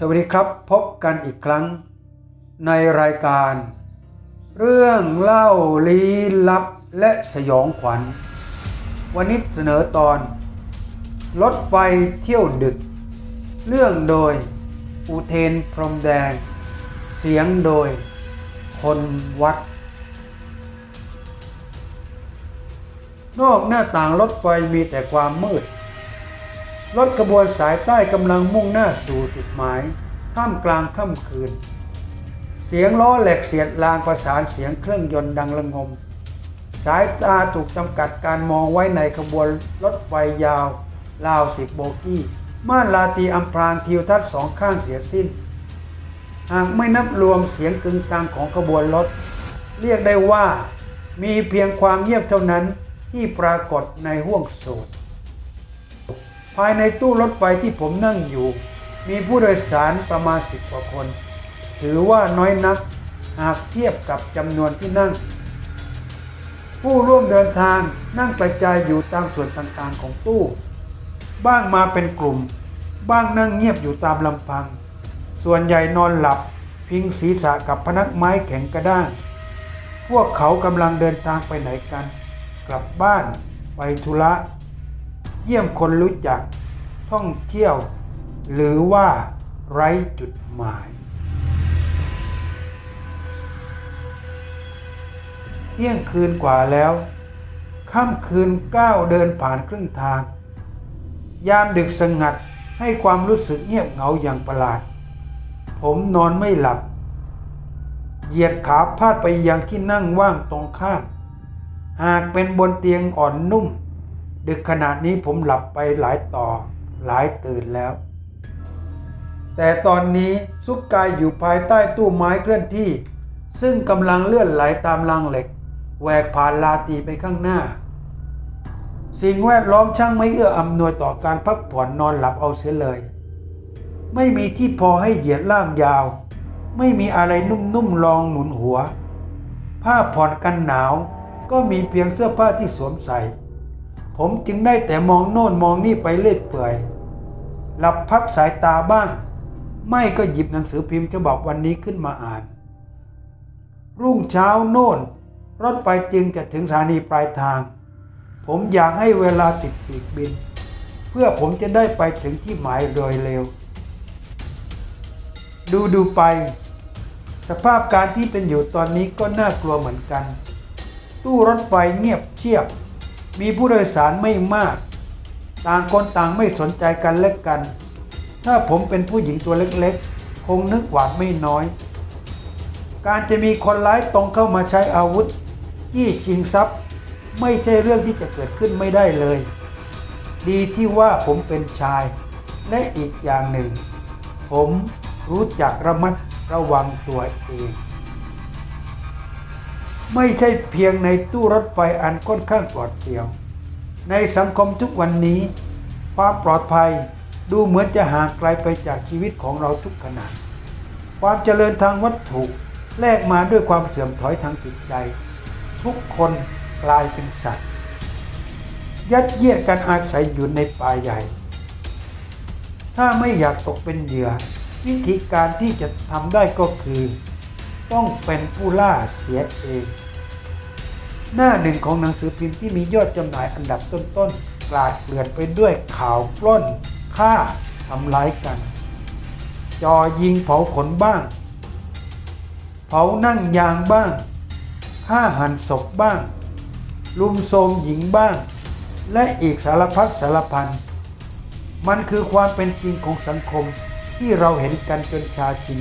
สวัสดีครับพบกันอีกครั้งในรายการ เรื่องเล่าลี้ลับและสยองขวัญ วันนี้เสนอตอน รถไฟเที่ยวดึก เรื่องโดย อุเทนพรหมแดง เสียงโดย คนวัด นอกหน้าต่างรถไฟมีแต่ความมืด รถขบวนสายใต้กำลังมุ่งหน้าสู่จุดหมายท่ามกลางค่ำคืน เสียงล้อเหล็กเสียดลางประสานเสียงเครื่องยนต์ดังระงม สายตาถูกจำกัดการมองไว้ในขบวนรถไฟยาว ราวสิบโบกี้ม่านลาตีอัมพรางทิวทัศน์สองข้างเสียสิ้น หากไม่นับรวมเสียงกึงกังของขบวนรถ เรียกได้ว่ามีเพียงความเงียบเท่านั้นที่ปรากฏในห้วงโสด ภายในตู้รถไฟที่ผมนั่งอยู่ มีผู้โดยสารประมาณสิบกว่าคน ถือว่าน้อยนักหากเทียบกับจำนวนที่นั่ง ผู้ร่วมเดินทางนั่งกระจายอยู่ตามส่วนต่างๆของตู้ บ้างมาเป็นกลุ่ม บ้างนั่งเงียบอยู่ตามลำพัง ส่วนใหญ่นอนหลับ พิงศีรษะกับพนักไม้แข็งกระด้าง พวกเขากำลังเดินทางไปไหนกัน กลับบ้าน ไปธุระ เยี่ยมคนรู้จัก ท่องเที่ยว หรือว่าไร้จุดหมาย เที่ยงคืนกว่าแล้วค่ำคืนก้าวเดินผ่านครึ่งทาง ยามดึกสงัดให้ความรู้สึกเงียบเหงาอย่างประหลาด ผมนอนไม่หลับ เหยียดขาพาดไปยังที่นั่งว่างตรงข้าม หากเป็นบนเตียงอ่อนนุ่ม ดึกขนาดนี้ผมหลับไปหลายต่อหลายตื่นแล้ว แต่ตอนนี้ซุกกายอยู่ภายใต้ตู้ไม้เคลื่อนที่ ซึ่งกำลังเลื่อนไหลตามรางเหล็กแหวกผ่านลาตีไปข้างหน้า สิ่งแวดล้อมช่างไม่เอื้ออำนวยต่อการพักผ่อนนอนหลับเอาเสียเลย ไม่มีที่พอให้เหยียดล่างยาว ไม่มีอะไรนุ่มๆรองหนุนหัว ผ้าผ่อนกันหนาวก็มีเพียงเสื้อผ้าที่สวมใส่ ผมจึงได้แต่มองโน่นมองนี่ไปเรื่อยเปื่อย หลับพักสายตาบ้าง ไม่ก็หยิบหนังสือพิมพ์ฉบับวันนี้ขึ้นมาอ่าน รุ่งเช้าโน่น รถไฟจึงจะถึงสถานีปลายทาง ผมอยากให้เวลาติดปีกบิน เพื่อผมจะได้ไปถึงที่หมายโดยเร็ว ดูดูไป สภาพการที่เป็นอยู่ตอนนี้ก็น่ากลัวเหมือนกัน ตู้รถไฟเงียบเชียบ มีผู้โดยสารไม่มาก ต่างคนต่างไม่สนใจกันและกัน ถ้าผมเป็นผู้หญิงตัวเล็กๆ คงนึกหวาดไม่น้อย การจะมีคนร้ายตรงเข้ามาใช้อาวุธยี่ชิงทรัพย์ ไม่ใช่เรื่องที่จะเกิดขึ้นไม่ได้เลย ดีที่ว่าผมเป็นชาย และอีกอย่างหนึ่ง ผมรู้จักระมัดระวังตัวเอง ไม่ใช่เพียงในตู้รถไฟอันค่อนข้างปลอดเปลี่ยว ในสังคมทุกวันนี้ ความปลอดภัยดูเหมือนจะห่างไกลไปจากชีวิตของเราทุกขณะความเจริญทางวัตถุแลกมาด้วยความเสื่อมถอยทางจิตใจ ทุกคนกลายเป็นสัตว์ ยัดเยียดกันอาศัยอยู่ในป่าใหญ่ ถ้าไม่อยากตกเป็นเหยื่อ วิธีการที่จะทำได้ก็คือ ต้องเป็นผู้ล่าเสียเอง หน้าหนึ่งของหนังสือพิมพ์ที่มียอดจำหน่ายอันดับต้นๆกลาดเกลื่อนไปด้วยข่าวปล้นฆ่าทำร้ายกัน จอยิงเผาขนบ้าง เผานั่งยางบ้างฆ่าหันศพบ้าง ลุมโทมหญิงบ้าง และอีกสารพัดสารพัน มันคือความเป็นจริงของสังคมที่เราเห็นกันจนชาชิน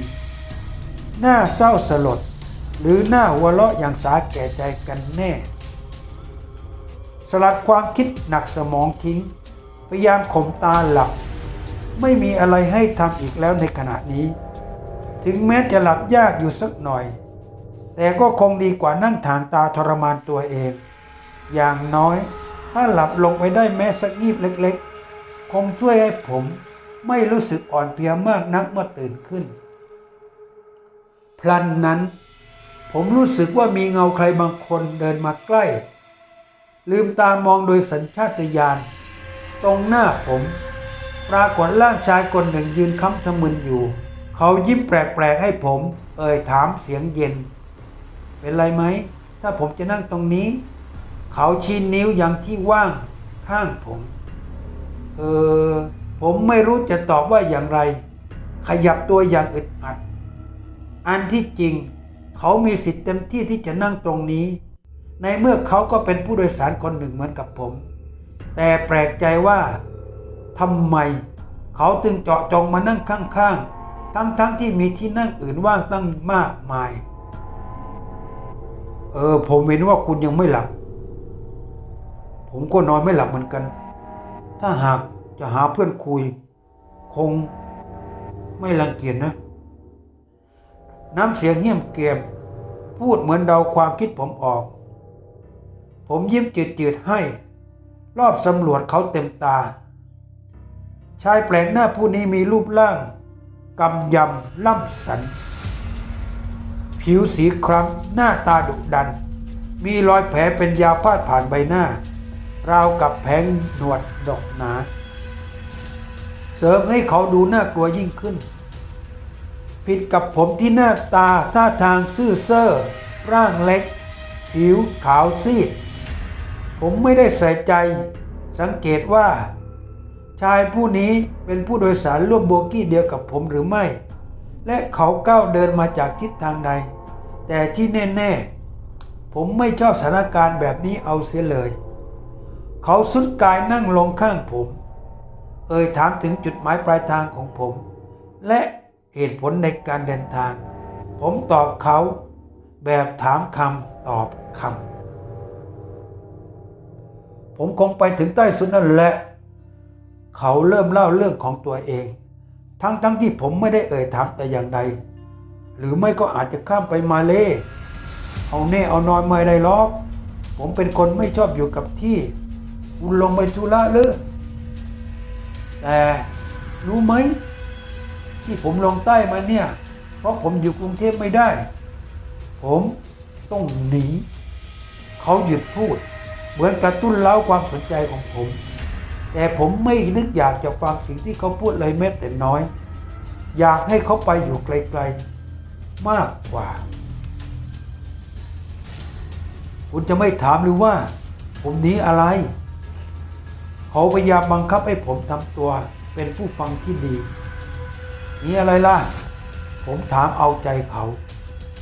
หน้าเศร้าสลด หรือหน้าหัวเราะอย่างสาแก่ใจกันแน่ สลัดความคิดหนักสมองทิ้ง พยายามข่มตาหลับ ไม่มีอะไรให้ทำอีกแล้วในขณะนี้ ถึงแม้จะหลับยากอยู่สักหน่อย แต่ก็คงดีกว่านั่งถางตาทรมานตัวเอง อย่างน้อยถ้าหลับลงไปได้แม้สักงีบเล็กๆ คงช่วยให้ผมไม่รู้สึกอ่อนเพลียมากนักเมื่อตื่นขึ้น พลันนั้น ผมรู้สึกว่ามีเงาใครบางคนเดินมาใกล้ ลืมตามองโดยสัญชาตญาณตรงหน้าผม ปรากฏร่างชายคนหนึ่งยืนค้ำทะมึนอยู่ เขายิ้มแปลกๆให้ผม เอ่ยถามเสียงเย็น เป็นไรไหม ถ้าผมจะนั่งตรงนี้ เขาชี้นิ้วยังที่ว่างข้างผม เออผมไม่รู้จะตอบว่าอย่างไร ขยับตัวอย่างอึดอัด อันที่จริง เขามีสิทธิ์เต็มที่ที่จะนั่งตรงนี้ ในเมื่อเขาก็เป็นผู้โดยสารคนหนึ่งเหมือนกับผม แต่แปลกใจว่าทำไม เขาจึงเจาะจงมานั่งข้างๆ ทั้งๆที่มีที่นั่งอื่นว่างตั้งมากมาย เออ ผมเห็นว่าคุณยังไม่หลับ ผมก็นอนไม่หลับเหมือนกัน ถ้าหากจะหาเพื่อนคุย คงไม่รังเกียจนะ น้ำเสียงเงียบเกียม พูดเหมือนเดาความคิดผมออก ผมยิ้มจืดๆให้ รอบสำรวจเขาเต็มตา ชายแปลกหน้าผู้นี้มีรูปร่างกำยำล่ำสัน ผิวสีคล้ำหน้าตาดุดัน มีรอยแผลเป็นยาวพาดผ่านใบหน้า ราวกับแผงหนวดดอกหนา เสริมให้เขาดูน่ากลัวยิ่งขึ้น ผิดกับผมที่หน้าตาท่าทางซื่อเซ่อร่างเล็ก ผิวขาวซีด ผมไม่ได้ใส่ใจ สังเกตว่า ชายผู้นี้เป็นผู้โดยสารร่วมโบกี้เดียวกับผมหรือไม่ และเขาก้าวเดินมาจากทิศทางใด แต่ที่แน่ๆ ผมไม่ชอบสถานการณ์แบบนี้เอาเสียเลย เขาสุดกายนั่งลงข้างผม เอ่ยถามถึงจุดหมายปลายทางของผม และ เหตุผลในการเดินทาง ผมตอบเขาแบบถามคำตอบคำผมคงไปถึงใต้สุดนั่นแหละ เขาเริ่มเล่าเรื่องของตัวเอง ทั้งๆทที่ผมไม่ได้เอ่ยถามแต่อย่างใด หรือไม่ก็อาจจะข้ามไปมาเลเอาแน่เอานอนไม่ได้หรอกผมเป็นคนไม่ชอบอยู่กับที่คุณลงไปธุระหรือแต่รู้ไหม ที่ผมลงใต้มาเนี่ย เพราะผมอยู่กรุงเทพไม่ได้ ผมต้องหนีเขาหยุดพูด เหมือนกระตุ้นเล้าความสนใจของผม แต่ผมไม่นึกอยากจะฟังสิ่งที่เขาพูดเลยแม้แต่น้อย อยากให้เขาไปอยู่ไกลๆมากกว่า คุณจะไม่ถามหรือว่า ผมหนีอะไร เขาพยายามบังคับให้ผมทำตัวเป็นผู้ฟังที่ดี หนี่อะไรล่ะ ผมถามเอาใจเขา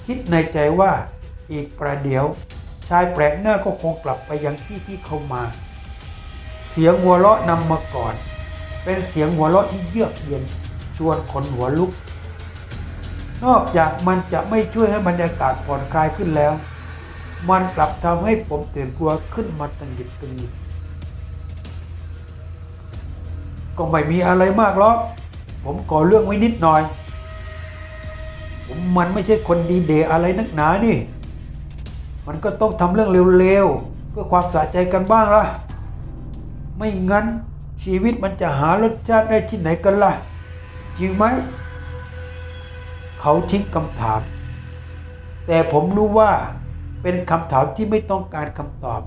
คิดในใจว่าอีกประเดี๋ยว ชายแปลกหน้าก็คงกลับไปยังที่ที่เขามา เสียงหัวเราะนำมาก่อน เป็นเสียงหัวเราะที่เยือกเย็น ชวนคนหัวลุก นอกจากมันจะไม่ช่วยให้บรรยากาศผ่อนคลายขึ้นแล้ว มันกลับทำให้ผมตื่นกลัวขึ้นมาตังหยิบตังหยิบก็ไม่มีอะไรมากหรอก ผมก่อเรื่องไว้นิดหน่อย ผมมันไม่ใช่คนดีเดอะไรนักหนานี่ มันก็ต้องทำเรื่องเร็วๆ เพื่อความสะใจกันบ้างล่ะ ไม่งั้นชีวิตมันจะหารสชาติได้ที่ไหนกันล่ะ จริงไหม เขาทิ้งคำถาม แต่ผมรู้ว่าเป็นคำถามที่ไม่ต้องการคำตอบ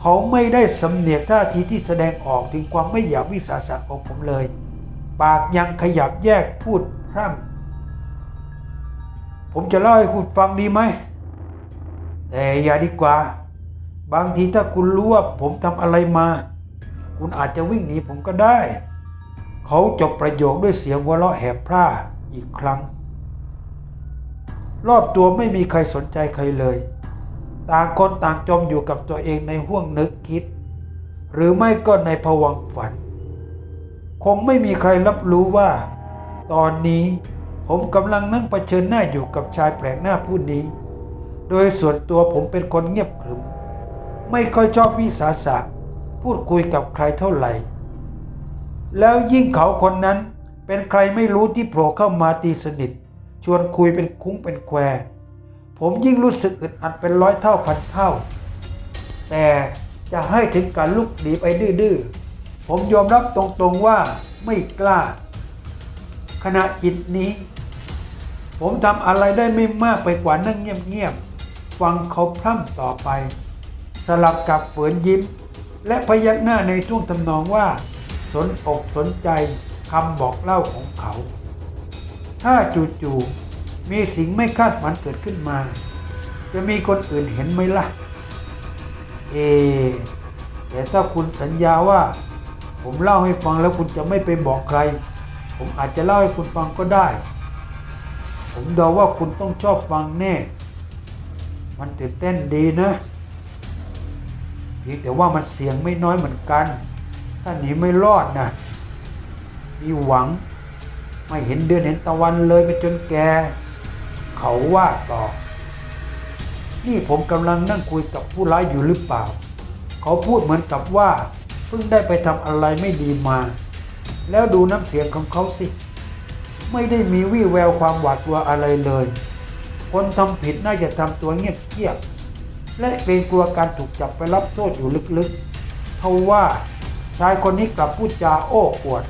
เขาไม่ได้สำเนียกท่าทีที่แสดงออกถึงความไม่อยากวิสาสะของผมเลย ปากยังขยับแยกพูดพร่ำผมจะเล่าให้คุณฟังดีไหมแต่อย่าดีกว่า บางทีถ้าคุณรู้ว่าผมทำอะไรมา คุณอาจจะวิ่งหนีผมก็ได้ เขาจบประโยคด้วยเสียงหัวเราะแหบพร่าอีกครั้ง รอบตัวไม่มีใครสนใจใครเลย ต่างคนต่างจมอยู่กับตัวเองในห้วงนึกคิด หรือไม่ก็ในภวังฝัน คงไม่มีใครรับรู้ว่า ตอนนี้ผมกำลังนั่งเผชิญหน้าอยู่กับชายแปลกหน้าผู้นี้ โดยส่วนตัวผมเป็นคนเงียบขรึม ไม่ค่อยชอบวิสาสะพูดคุยกับใครเท่าไหร่ แล้วยิ่งเขาคนนั้นเป็นใครไม่รู้ที่โผล่เข้ามาตีสนิท ชวนคุยเป็นคุ้งเป็นแควผมยิ่งรู้สึกอึดอัดเป็นร้อยเท่าพันเท่า แต่จะให้ถึงการลุกหนีไปดื้อ ผมยอมรับตรงๆว่าไม่กล้า ขณะจิตนี้ ผมทำอะไรได้ไม่มากไปกว่านั่งเงียบๆฟังเขาพร่ำต่อไป สลับกับฝืนยิ้ม และพยักหน้าในช่วงทำนองว่า สนอกสนใจคำบอกเล่าของเขา ถ้าจู่ๆมีสิ่งไม่คาดฝันเกิดขึ้นมา จะมีคนอื่นเห็นไหมล่ะ เอแต่ถ้าคุณสัญญาว่า ผมเล่าให้ฟังแล้วคุณจะไม่ไปบอกใคร ผมอาจจะเล่าให้คุณฟังก็ได้ ผมเดาว่าคุณต้องชอบฟังแน่ มันตื่นเต้นดีนะเพียงแต่ว่ามันเสี่ยงไม่น้อยเหมือนกัน ถ้าหนีไม่รอดนะมีหวัง ไม่เห็นเดือนเห็นตะวันเลยไปจนแก เขาว่าต่อ นี่ผมกำลังนั่งคุยกับผู้ร้ายอยู่หรือเปล่า เขาพูดเหมือนกับว่า เพิ่งได้ไปทำอะไรไม่ดีมา แล้วดูน้ำเสียงของเขาสิ ไม่ได้มีวี่แววความหวาดกลัวอะไรเลย คนทำผิดน่าจะทำตัวเงียบๆและเกรงกลัวการถูกจับไปรับโทษอยู่ลึกๆเพราะว่าชายคนนี้กลับพูดจาโอ้อวด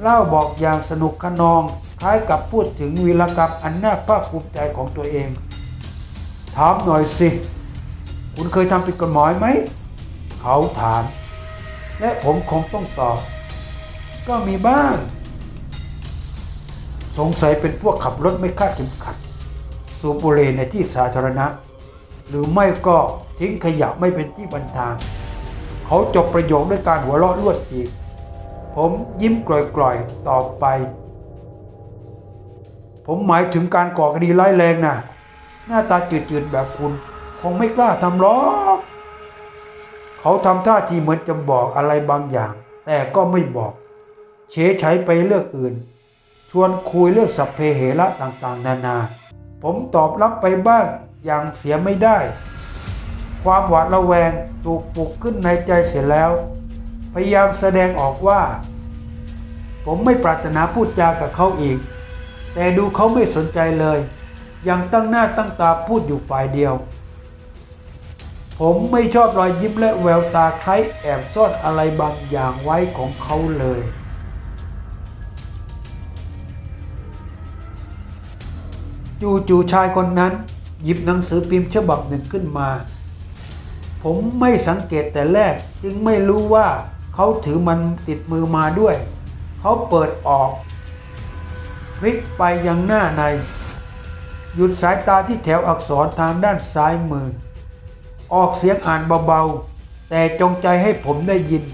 เล่าบอกอย่างสนุกขนองคล้ายกับพูดถึงวีรกรรมอันน่าภาคภูมิใจของตัวเอง ถามหน่อยสิ คุณเคยทำผิดกฎหมายไหม เขาถาม และผมคงต้องตอบ ก็มีบ้าง สงสัยเป็นพวกขับรถไม่คาดเข็มขัด สูบบุหรี่ในที่สาธารณะ หรือไม่ก็ทิ้งขยะไม่เป็นที่บันทางเขาจบประโยคด้วยการหัวเราะลวดจีบผมยิ้มกร่อยๆต่อไป ผมหมายถึงการก่อคดีร้ายแรงนะหน้าตาจืดๆแบบคุณ คงไม่กล้าทำหรอก เขาทำท่าทีเหมือนจะบอกอะไรบางอย่าง แต่ก็ไม่บอก เฉยใช้ไปเรื่องอื่น ชวนคุยเรื่องสัพเพเหระต่างๆ นานา ผมตอบรับไปบ้างอย่างเสียไม่ได้ ความหวาดระแวงถูกปลุกขึ้นในใจเสียแล้ว พยายามแสดงออกว่า ผมไม่ปรารถนาพูดจากับเขาอีก แต่ดูเขาไม่สนใจเลย ยังตั้งหน้าตั้งตาพูดอยู่ฝ่ายเดียว ผมไม่ชอบรอยยิ้มและแววตาคล้ายแอบซ่อนอะไรบางอย่างไว้ของเขาเลย จู่ๆชายคนนั้น หยิบหนังสือพิมพ์ฉบับหนึ่งขึ้นมา ผมไม่สังเกตแต่แรก จึงไม่รู้ว่าเขาถือมันติดมือมาด้วย เขาเปิดออกพลิกไปยังหน้าใน หยุดสายตาที่แถวอักษรทางด้านซ้ายมือ ออกเสียงอ่านเบาๆ แต่จงใจให้ผมได้ยิน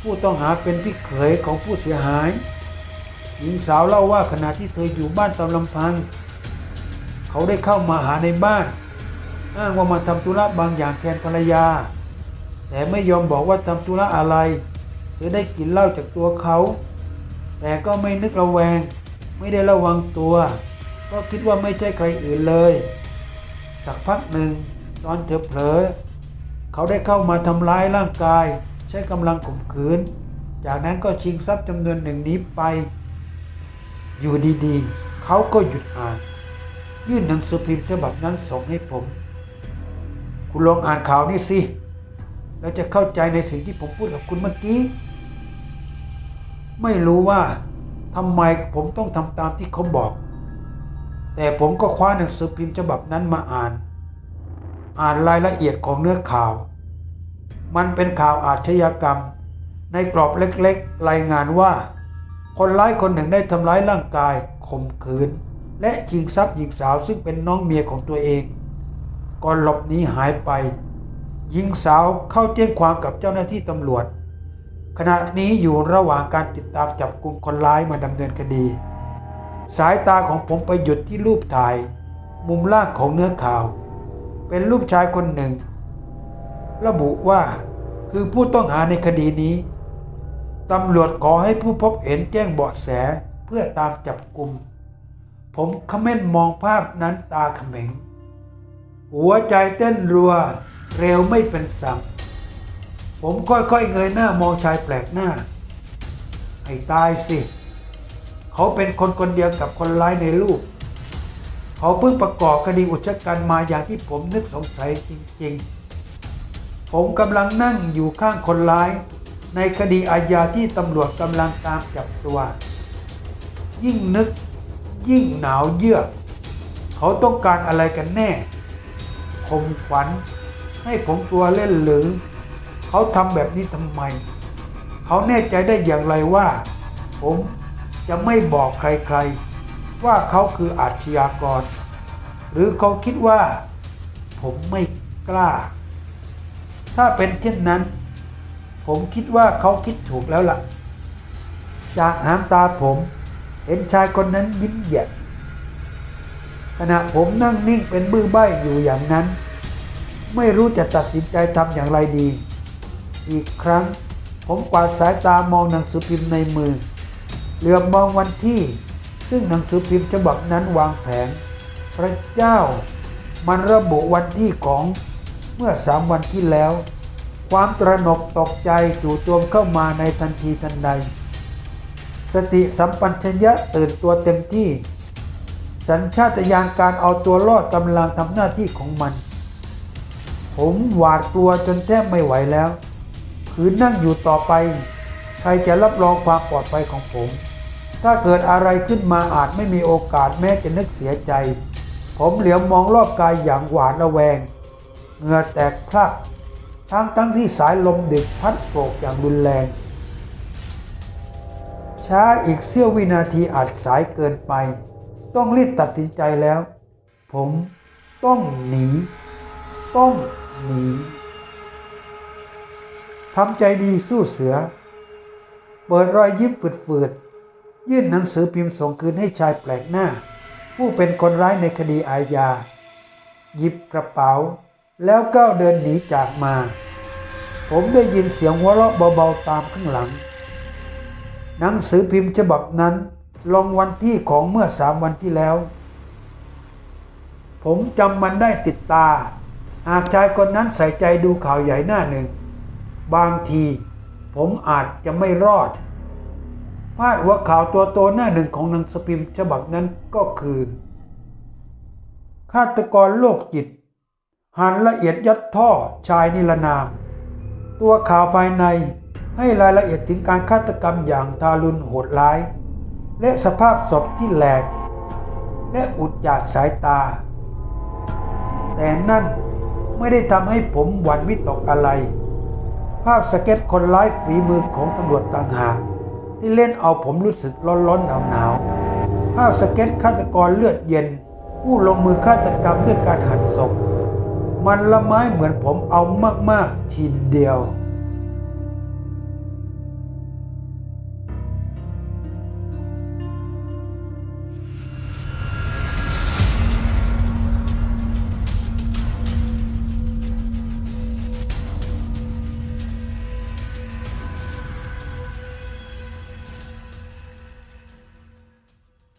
ผู้ต้องหาเป็นพี่เขยของผู้เสียหาย หญิงสาวเล่าว่าขณะที่เธออยู่บ้านตามลำพัง เขาได้เข้ามาหาในบ้าน อ้างว่ามาทำธุระบางอย่างแทนภรรยา แต่ไม่ยอมบอกว่าทำธุระอะไร เธอได้กินเหล้าจากตัวเขา แต่ก็ไม่นึกระแวง ไม่ได้ระวังตัว ก็คิดว่าไม่ใช่ใครอื่นเลย สักพักหนึ่ง ตอนเธอเผลอ เขาได้เข้ามาทำร้ายร่างกาย ใช้กำลังข่มขืน จากนั้นก็ชิงทรัพย์จำนวนหนึ่งนี้ไป อยู่ดีๆ เขาก็หยุดอ่าน ยื่นหนังสือพิมพ์ฉบับนั้นส่งให้ผม คุณลองอ่านข่าวนี้สิ แล้วจะเข้าใจในสิ่งที่ผมพูดกับคุณเมื่อกี้ ไม่รู้ว่าทำไมผมต้องทำตามที่เขาบอก แต่ผมก็คว้าหนังสือพิมพ์ฉบับนั้นมาอ่าน อ่านรายละเอียดของเนื้อข่าว มันเป็นข่าวอาชญากรรม ในกรอบเล็กๆ รายงานว่า คนร้ายคนหนึ่งได้ทำร้ายร่างกายข่มขืน และชิงทรัพย์หญิงสาวซึ่งเป็นน้องเมียของตัวเอง ก่อนหลบหนีหายไป หญิงสาวเข้าแจ้งความกับเจ้าหน้าที่ตำรวจ ขณะนี้อยู่ระหว่างการติดตามจับกลุ่มคนร้ายมาดำเนินคดี สายตาของผมไปหยุดที่รูปถ่าย มุมล่างของเนื้อข่าว เป็นรูปชายคนหนึ่ง ระบุว่าคือผู้ต้องหาในคดีนี้ตำรวจขอให้ผู้พบเห็นแจ้งเบาะแสเพื่อตามจับกลุ่ม ผมคเม้นมองภาพนั้นตาเขม็ง หัวใจเต้นรัว เร็วไม่เป็นสังผมค่อยๆเงยหน้ามองชายแปลกหน้า ให้ตายสิ เขาเป็นคนคนเดียวกับคนร้ายในรูป เขาเพิ่งประกอบคดีอุกชะกันมาอย่างที่ผมนึกสงสัยจริงๆ ผมกำลังนั่งอยู่ข้างคนร้าย ในคดีอาญาที่ตำรวจกำลังตามจับตัว ยิ่งนึก ยิ่งหนาวเยือก เขาต้องการอะไรกันแน่คมขวัญ ให้ผมตัวเล่นหรือ เขาทำแบบนี้ทำไม เขาแน่ใจได้อย่างไรว่า ผมจะไม่บอกใคร ว่าเขาคืออาชญากร หรือเขาคิดว่าผมไม่กล้า ถ้าเป็นเช่นนั้น ผมคิดว่าเขาคิดถูกแล้วล่ะ จากหางตาผม เห็นชายคนนั้นยิ้มแย้มขณะผมนั่งนิ่งเป็นบื้อใบ้อยู่อย่างนั้น ไม่รู้จะตัดสินใจทำอย่างไรดี อีกครั้งผมกวาดสายตามองหนังสือพิมพ์ในมือ เหลือบมองวันที่ ซึ่งหนังสือพิมพ์ฉบับนั้นวางแผน พระเจ้ามันระบุวันที่ของเมื่อสามวันที่แล้ว ความตระหนกตกใจจู่โจมเข้ามาในทันทีทันใด สติสัมปัญญะตื่นตัวเต็มที่ สัญชาตญาณการเอาตัวรอดกำลังทำหน้าที่ของมัน ผมหวาดกลัวจนแทบไม่ไหวแล้ว คืนนั่งอยู่ต่อไป ใครจะรับรองความปลอดภัยของผม ถ้าเกิดอะไรขึ้นมาอาจไม่มีโอกาสแม้จะนึกเสียใจ ผมเหลียวมองรอบกายอย่างหวาดระแวง เหงื่อแตกพลัก ทั้งทั้งที่สายลมดึกพัดโกกอย่างรุนแรง ช้าอีกเสี้ยววินาทีอาจสายเกินไป ต้องรีบตัดสินใจแล้ว ผมต้องหนี ต้องหนีทำใจดีสู้เสือ เปิดรอยยิ้มฝืดๆ ยื่นหนังสือพิมพ์ส่งคืนให้ชายแปลกหน้า ผู้เป็นคนร้ายในคดีอาญา หยิบกระเป๋า แล้วก้าวเดินหนีจากมา ผมได้ยินเสียงหัวเราะเบาๆตามข้างหลัง หนังสือพิมพ์ฉบับนั้นลงวันที่ของเมื่อสามวันที่แล้ว ผมจำมันได้ติดตา หากชายคนนั้นใส่ใจดูข่าวใหญ่หน้าหนึ่ง บางทีผมอาจจะไม่รอด พาดหัวข่าวตัวโตหน้าหนึ่งของหนังสือพิมพ์ฉบับนั้นก็คือ ฆาตกรโรคจิต หันละเอียดยัดท่อชายนิรนาม ตัวข่าวภายในให้รายละเอียดถึงการฆาตกรรมอย่างทารุณโหดร้าย และสภาพศพที่แหลก และอุดจาดสายตา แต่นั่นไม่ได้ทำให้ผมหวั่นวิตกอะไร ภาพสเก็ตคนร้ายฝีมือของตำรวจต่างหาก ที่เล่นเอาผมรู้สึกร้อนๆหนาวๆภาพสเก็ตฆาตกรเลือดเย็น ผู้ลงมือฆาตกรรมด้วยการหั่นศพมันละไม้เหมือนผมเอามากๆทีเดียว